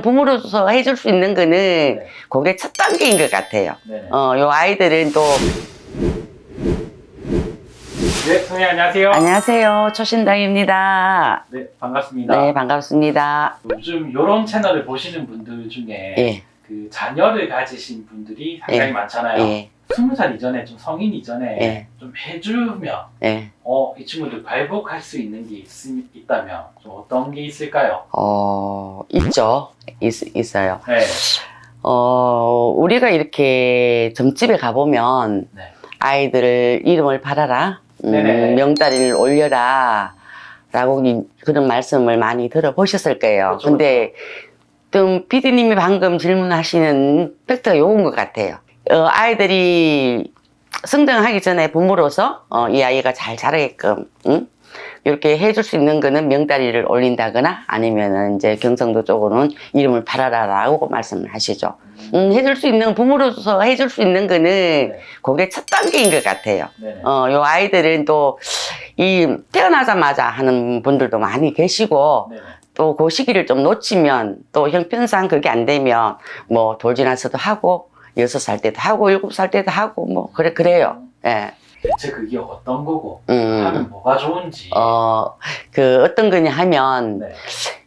부모로서 해줄 수 있는 거는 네. 그게 첫 단계인 것 같아요. 네네. 어, 요 아이들은 또 네, 선생님 안녕하세요. 안녕하세요. 초신당입니다. 네, 반갑습니다. 네, 반갑습니다. 요즘 이런 채널을 보시는 분들 중에 예, 그 자녀를 가지신 분들이 상당히 예. 많잖아요. 예, 스무 살 이전에 좀 성인 이전에 예. 좀 해주면 예. 어, 이 친구들 발복할 수 있는 게 있, 있다면 좀 어떤 게 있을까요? 어, 있죠. 있, 있어요. 네. 어, 우리가 이렇게 점집에 가보면 네. 아이들 이름을 팔아라. 네네. 음, 명다리를 올려라. 라고 이- 그런 말씀을 많이 들어보셨을 거예요. 그렇죠, 근데 좀 피디님이 방금 질문하시는 팩트가 요건 것 같아요. 어, 아이들이 성장하기 전에 부모로서 어, 이 아이가 잘 자라게끔 응? 이렇게 해줄 수 있는 거는 명다리를 올린다거나 아니면은 이제 경상도 쪽으로는 이름을 팔아라라고 말씀을 하시죠. 음, 해줄 수 있는 부모로서 해줄 수 있는 거는 네. 그게 첫 단계인 것 같아요. 네네. 어, 요 아이들은 또, 이, 태어나자마자 하는 분들도 많이 계시고, 네네. 또그 시기를 좀 놓치면, 또 형편상 그게 안 되면, 뭐, 돌지나서도 하고, 여섯 살 때도 하고, 일곱 살 때도 하고, 뭐, 그래, 그래요. 예. 대체 그게 어떤 거고 하면 음, 뭐가 좋은지. 어, 그, 어떤 거냐 하면, 네.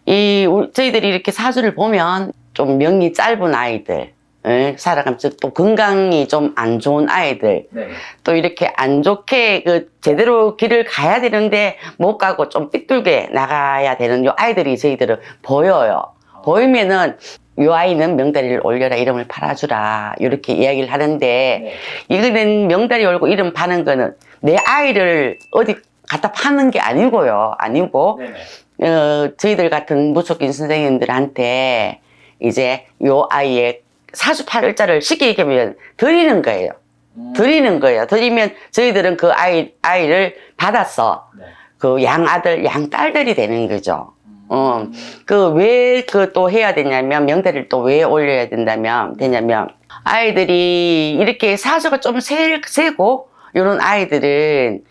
이, 저희들이 이렇게 사주를 보면, 좀 명이 짧은 아이들, 을 살아가면서 또 건강이 좀 안 좋은 아이들, 네네. 또 이렇게 안 좋게 그 제대로 길을 가야 되는데 못 가고 좀 삐뚤게 나가야 되는 요 아이들이 저희들은 보여요. 보이면은 요 아이는 명다리를 올려라 이름을 팔아주라 이렇게 이야기를 하는데 네. 이거는 명다리 올고 이름 파는 거는 내 아이를 어디 갖다 파는 게 아니고요. 아니고 네네. 어, 저희들 같은 무속인 선생님들한테 이제 요 아이의 사주팔자를 쉽게 얘기하면 드리는 거예요. 음, 드리는 거예요. 드리면 저희들은 그 아이, 아이를 받아서 네. 그 양아들, 양딸들이 되는 거죠. 음, 어, 그 왜 그 또 해야 되냐면 명대를 또왜 올려야 된다면 되냐면 아이들이 이렇게 사주가 좀 세, 세고 이런 아이들은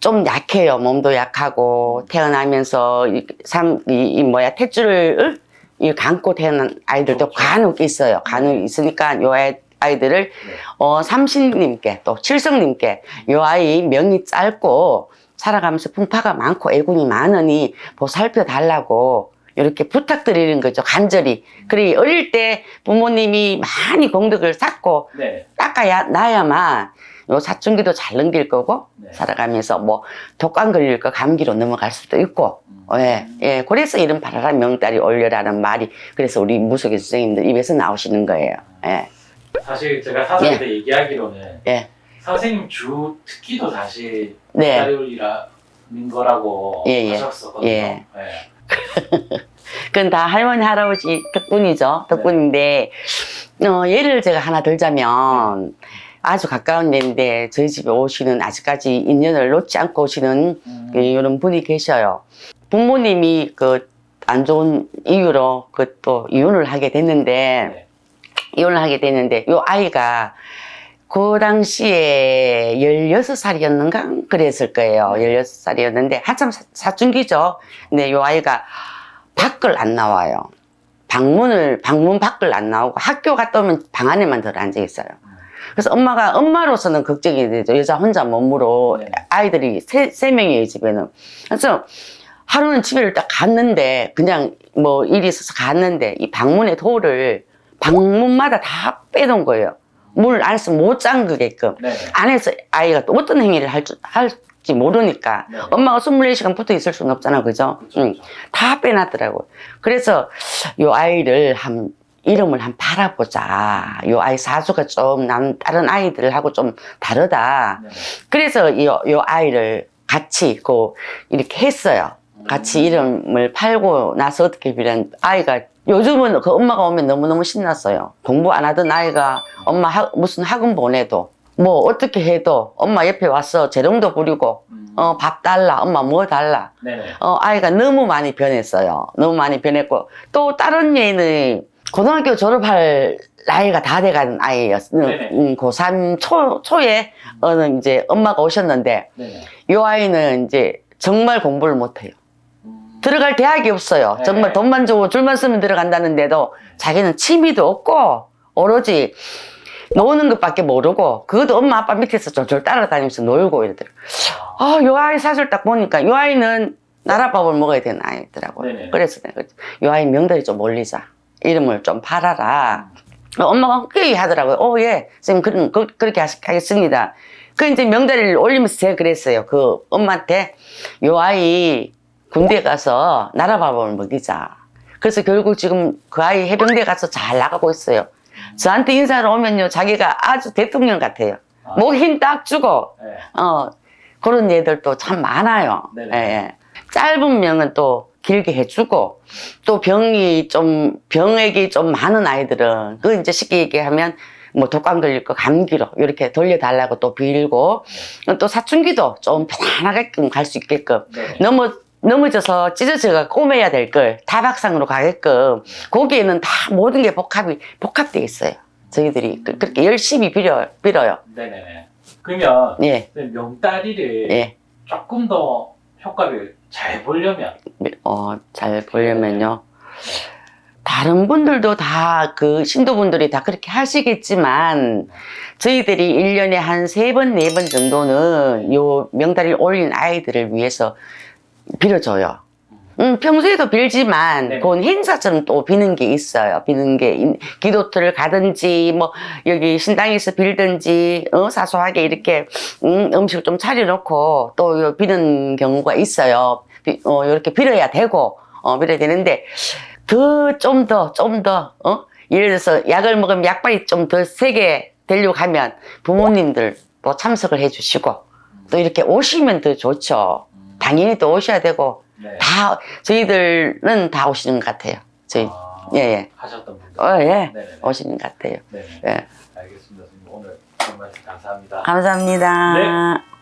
좀 약해요. 몸도 약하고 태어나면서 이, 삼, 이, 이 뭐야 탯줄을 이 감고 태어난 아이들도 그렇죠. 간혹 있어요. 간혹 있으니까 요 아이, 아이들을 네. 어, 삼신님께 또 칠성님께 요 아이 명이 짧고 살아가면서 풍파가 많고 애군이 많으니 보살펴 달라고 이렇게 부탁드리는 거죠 간절히 그래 어릴 때 부모님이 많이 공덕을 쌓고 네. 닦아야 나야만 요 사춘기도 잘 넘길 거고 네. 살아가면서 뭐 독감 걸릴 거 감기로 넘어갈 수도 있고 음. 예, 예. 그래서 이런 바라라 명달이 올려라는 말이 그래서 우리 무속의 선생님들 입에서 나오시는 거예요 예, 사실 제가 사전에 대 얘기하기로는 예. 선생님 주 특기도 사실 네. 다리올이라는 거라고 예, 예. 하셨었거든요. 예. 네. 그건 다 할머니 할아버지 덕분이죠 덕분인데 어, 예를 제가 하나 들자면 아주 가까운 데인데 저희 집에 오시는 아직까지 인연을 놓지 않고 오시는 음, 예, 이런 분이 계셔요 부모님이 그 안 좋은 이유로 그 또 이혼을 하게 됐는데 네. 이혼을 하게 됐는데 요 아이가 그 당시에 16살이었는가 그랬을 거예요. 16살이었는데 한참 사- 사춘기죠. 근데 요 아이가 밖을 안 나와요. 방문을 방문 밖을 안 나오고 학교 갔다 오면 방 안에만 들어 앉아 있어요. 그래서 엄마가 엄마로서는 걱정이 되죠. 여자 혼자 몸으로 네. 아이들이 세, 세 명이에요 집에는. 그래서 하루는 집에를 딱 갔는데 그냥 뭐 일이 있어서 갔는데 이 방문의 돌을 방문마다 다 빼놓은 거예요. 물 안에서 못 잠그게끔. 네. 안에서 아이가 또 어떤 행위를 할 줄, 할지 모르니까. 네. 엄마가 24시간 붙어 있을 수는 없잖아. 그죠? 그렇죠, 응. 그렇죠. 다 빼놨더라고요. 그래서 요 아이를 한, 이름을 한 팔아보자. 요 아이 사주가 좀 남, 다른 아이들하고 좀 다르다. 네. 그래서 이, 요 아이를 같이 그, 이렇게 했어요. 같이 음. 이름을 팔고 나서 어떻게 비란 아이가 요즘은 그 엄마가 오면 너무너무 신났어요. 공부 안 하던 아이가 엄마 학- 무슨 학원 보내도 뭐 어떻게 해도 엄마 옆에 와서 재롱도 부리고 음, 어밥 달라 엄마 뭐 달라 네네. 어 아이가 너무 많이 변했어요. 너무 많이 변했고 또 다른 얘는 고등학교 졸업할 나이가 다 돼가는 아이였어요. 네네. 음, 고3 초, 초에 어느 이제 엄마가 오셨는데 네네. 이 아이는 이제 정말 공부를 못해요. 음, 들어갈 대학이 없어요. 네. 정말 돈만 주고 줄만 쓰면 들어간다는데도 자기는 취미도 없고 오로지 노는 것밖에 모르고 그것도 엄마 아빠 밑에서 졸졸 따라다니면서 놀고 이러더라고요. 아, 요 아이 사실 딱 보니까 요 아이는 나라밥을 먹어야 되는 아이더라고요. 네네. 그래서 내가 요 아이 명달이 좀 올리자. 이름을 좀 팔아라. 어, 엄마가 흔쾌히 하더라고요. 어, 예. 선생님, 그럼, 그, 그렇게 하겠습니다. 그 이제 명다리를 올리면서 제가 그랬어요. 그 엄마한테 요 아이 군대 가서 나라밥을 먹이자. 그래서 결국 지금 그 아이 해병대 가서 잘 나가고 있어요. 저한테 인사를 오면요. 자기가 아주 대통령 같아요. 아. 목힘 딱 주고, 네. 어, 그런 애들도 참 많아요. 네네. 예, 예. 짧은 명은 또 길게 해주고, 또 병이 좀, 병액이 좀 많은 아이들은, 그 이제 쉽게 얘기하면, 뭐 독감 걸릴 거 감기로 이렇게 돌려달라고 또 빌고, 또 사춘기도 좀 편안하게끔 갈 수 있게끔, 네. 넘어, 넘어져서 찢어져가 꼬매야 될 걸 다박상으로 가게끔, 거기에는 다 모든 게 복합이, 복합되어 있어요. 저희들이 그- 그렇게 열심히 빌어, 빌어요. 네네네. 그러면 예, 명다리를 예. 조금 더 효과를 잘 보려면 어, 잘 보려면요. 다른 분들도 다 그 신도분들이 다 그렇게 하시겠지만 저희들이 1년에 한 세 번, 네 번 정도는 요 명다리를 올린 아이들을 위해서 빌어줘요. 음, 평소에도 빌지만 네. 그건 행사처럼 또 비는 게 있어요. 비는 게 인- 기도틀을 가든지 뭐 여기 신당에서 빌든지 어, 사소하게 이렇게 음, 음식을 좀 차려놓고 또 요 비는 경우가 있어요. 비- 어, 이렇게 빌어야 되고 어, 빌어야 되는데 더 좀 더 좀 더 어? 예를 들어서 약을 먹으면 약발이 좀 더 세게 되려고 하면 부모님들 또 참석을 해주시고 또 이렇게 오시면 더 좋죠. 당연히 또 오셔야 되고 네. 다 저희들은 다 오시는 것 같아요. 저희 아, 예, 예. 하셨던 분들. 어, 예. 네네네. 오시는 것 같아요. 네네. 예. 알겠습니다. 선생님 오늘 정말 감사합니다. 감사합니다. 네.